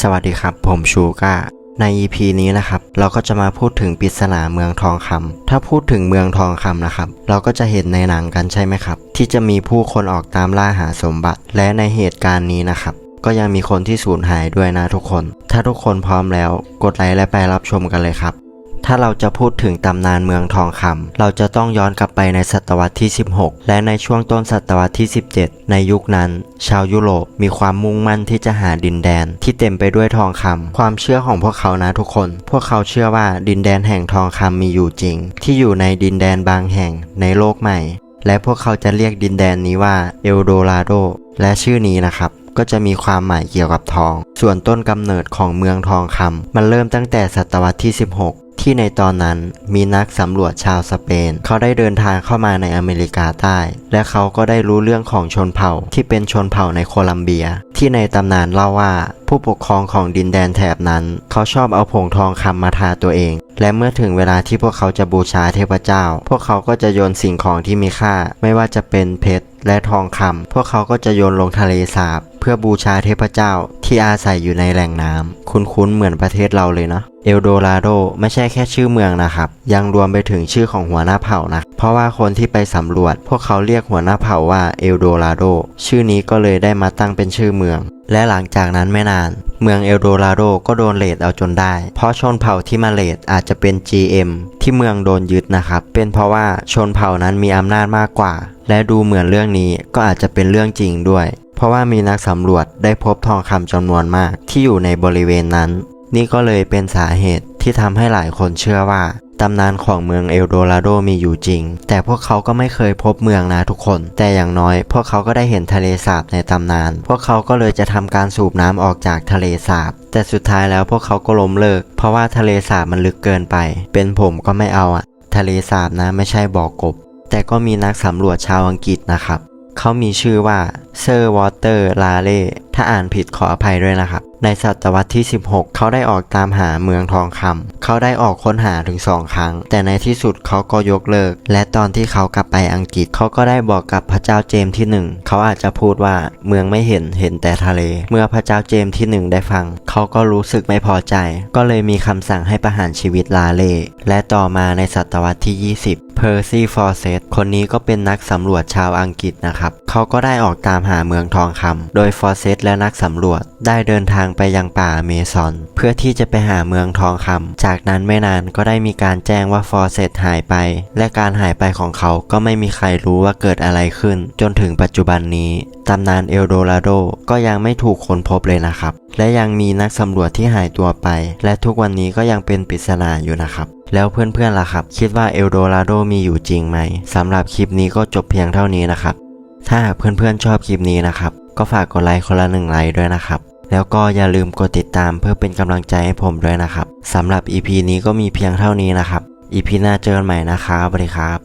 สวัสดีครับ ผมชูก้า ใน EP นี้นะครับ เราก็จะมาพูดถึงปริศนาเมืองทองคำถ้าพูดถึงเมืองทองคำนะครับ เราก็จะเห็นในหนังกันใช่ไหมครับ ที่จะมีผู้คนออกตามล่าหาสมบัติ และในเหตุการณ์นี้นะครับ ก็ยังมีคนที่สูญหายด้วยนะทุกคน ถ้าทุกคนพร้อมแล้ว กดไลค์และไปรับชมกันเลยครับ ถ้าเราจะพูดถึงตำนานเมืองทองคำเราจะต้องย้อนกลับไปในศตวรรษที่ 16 และในช่วงต้นศตวรรษที่ 17 ในยุคนั้น ชาวยุโรปมีความมุ่งมั่นที่จะหาดินแดนที่เต็มไปด้วยทองคำความเชื่อของพวกเขานะทุกคน พวกเขาเชื่อว่าดินแดนแห่งทองคำมีอยู่จริง ที่อยู่ในดินแดนบางแห่งในโลกใหม่ และพวกเขาจะเรียกดินแดนนี้ว่าเอลโดราโดและชื่อนี้นะครับก็จะมีความหมายเกี่ยวกับทอง ส่วนต้นกำเนิดของเมืองทองคำมันเริ่มตั้งแต่ศตวรรษที่ 16 ที่ในตอนนั้นมีนักสำรวจชาวสเปน เขาได้เดินทางเข้ามาในอเมริกาใต้ และเขาก็ได้รู้เรื่องของชนเผ่าที่เป็นชนเผ่าในโคลัมเบีย ที่ในตำนานเล่าว่า ผู้ปกครองของดินแดนแถบนั้น เขาชอบเอาผงทองคำมาทาตัวเอง และเมื่อถึงเวลาที่พวกเขาจะบูชาเทพเจ้า พวกเขาก็จะโยนสิ่งของที่มีค่า ไม่ว่าจะเป็นเพชรและทองคำพวกเขาก็จะโยนลงทะเลสาบ เพื่อบูชาเทพเจ้าที่อาศัยอยู่ในแหล่งน้ำคุ้นๆเหมือนประเทศเราเลยเนาะเอลโดราโดไม่ใช่แค่ชื่อเมืองนะครับ ยังรวมไปถึงชื่อของหัวหน้าเผ่านะ เพราะว่าคนที่ไปสำรวจ พวกเขาเรียกหัวหน้าเผ่าว่าเอลโดราโดชื่อนี้ก็เลยได้มาตั้งเป็นชื่อเมือง และหลังจากนั้นไม่นาน เมืองเอลโดราโดก็โดนเลดเอาจนได้ เพราะชนเผ่าที่มาเลดอาจจะเป็น GM ที่เมืองโดนยึดนะครับ เป็นเพราะว่าชนเผ่านั้นมีอำนาจมากกว่า และดูเหมือนเรื่องนี้ก็อาจจะเป็นเรื่องจริงด้วย ราะว่ามีนักสำรวจได้พบทองคำจำนวนมากที่อยู่ในบริเวณนั้น นี่ก็เลยเป็นสาเหตุที่ทำให้หลายคนเชื่อว่าตำนานของเมืองเอลโดราโดมีอยู่จริง แต่พวกเขาก็ไม่เคยพบเมืองนะทุกคน แต่อย่างน้อย พวกเขาก็ได้เห็นทะเลสาบในตำนาน พวกเขาก็เลยจะทำการสูบน้ำออกจากทะเลสาบ แต่สุดท้ายแล้วพวกเขาก็ล้มเลิก เพราะว่าทะเลสาบมันลึกเกินไป เป็นผมก็ไม่เอาอะทะเลสาบนะไม่ใช่บ่อกบ แต่ก็มีนักสำรวจชาวอังกฤษนะครับ เขามีชื่อว่าเซอร์วอเตอร์ลาเล่ถ้าอ่านผิดขออภัยด้วยนะครับ ในศตวรรษที่ 16 เขาได้ออกตามหาเมืองทองคำเขาได้ออกค้นหาถึง2ครั้ง แต่ในที่สุดเขาก็ยกเลิก และตอนที่เขากลับไปอังกฤษ เขาก็ได้บอกกับพระเจ้าเจมส์ที่ 1 เขาอาจจะพูดว่าเมืองไม่เห็นเห็นแต่ทะเล เมื่อพระเจ้าเจมส์ที่ 1 ได้ฟัง เขาก็รู้สึกไม่พอใจ ก็เลยมีคำสั่งให้ประหารชีวิตลาเล่และต่อมาในศตวรรษที่ 20 เพอร์ซี่ ฟอร์เซตคนนี้ก็เป็นนักสำรวจชาวอังกฤษนะครับ เขาก็ได้ออกตามหาเมืองทองคำโดยฟอร์เซตและนักสำรวจได้เดินทางไปยังป่าเมซอน เพื่อที่จะไปหาเมืองทองคำจากนั้นไม่นานก็ได้มีการแจ้งว่าฟอร์เซตหายไป และการหายไปของเขาก็ไม่มีใครรู้ว่าเกิดอะไรขึ้น จนถึงปัจจุบันนี้ตำนานเอลโดราโดก็ยังไม่ถูกค้นพบเลยนะครับ และยังมีนักสำรวจที่หายตัวไป และทุกวันนี้ก็ยังเป็นปริศนาอยู่นะครับ แล้วเพื่อนๆล่ะครับ คิดว่าเอลโดราโดมีอยู่จริงไหมสำหรับคลิปนี้ก็จบเพียงเท่านี้นะครับ ถ้าเพื่อนๆชอบคลิปนี้นะครับ ก็ฝากกดไลค์คนละหนึ่งไลค์ด้วยนะครับ แล้วก็อย่าลืมกดติดตามเพื่อเป็นกำลังใจให้ผมด้วยนะครับสำหรับ EP นี้ก็มีเพียงเท่านี้นะครับ EP หน้าเจอกันใหม่นะครับสวัสดีครับ